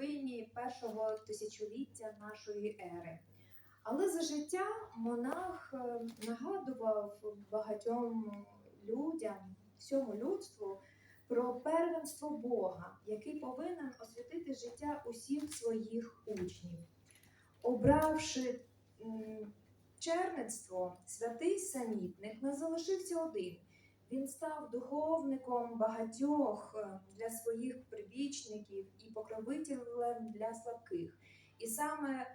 половині першого тисячоліття нашої ери. Але за життя монах е, нагадував багатьом людям, всьому людству про первенство Бога, який повинен освятити життя усіх своїх учнів. Обравши черництво, святий самітник не залишився один. Він став духовником багатьох е, для своїх прибічників і покровителем для слабких. І саме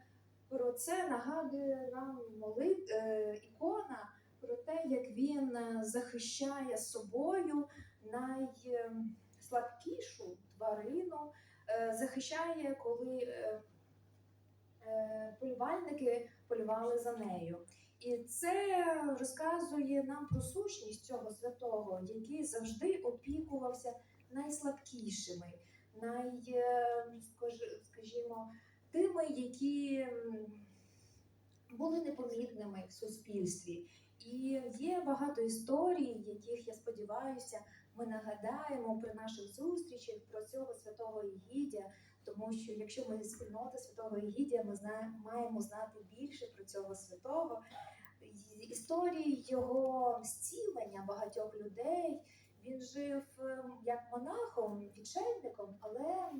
про це нагадує нам молит... е, ікона про те, як він е, захищає собою найслабкішу тварину, захищає, коли полювальники полювали за нею. І це розказує нам про сущність цього святого, який завжди опікувався найслабкішими, най, е, скажімо, тими, які були непомітними в суспільстві. І є багато історій, яких я сподіваюся, ми нагадаємо при наших зустрічах про цього святого Ігідя, тому що якщо ми спільноти святого Ігідя, ми знаємо, маємо знати більше про цього святого. Історії його зцілення багатьох людей. Він жив ем, як монахом, відшельником, але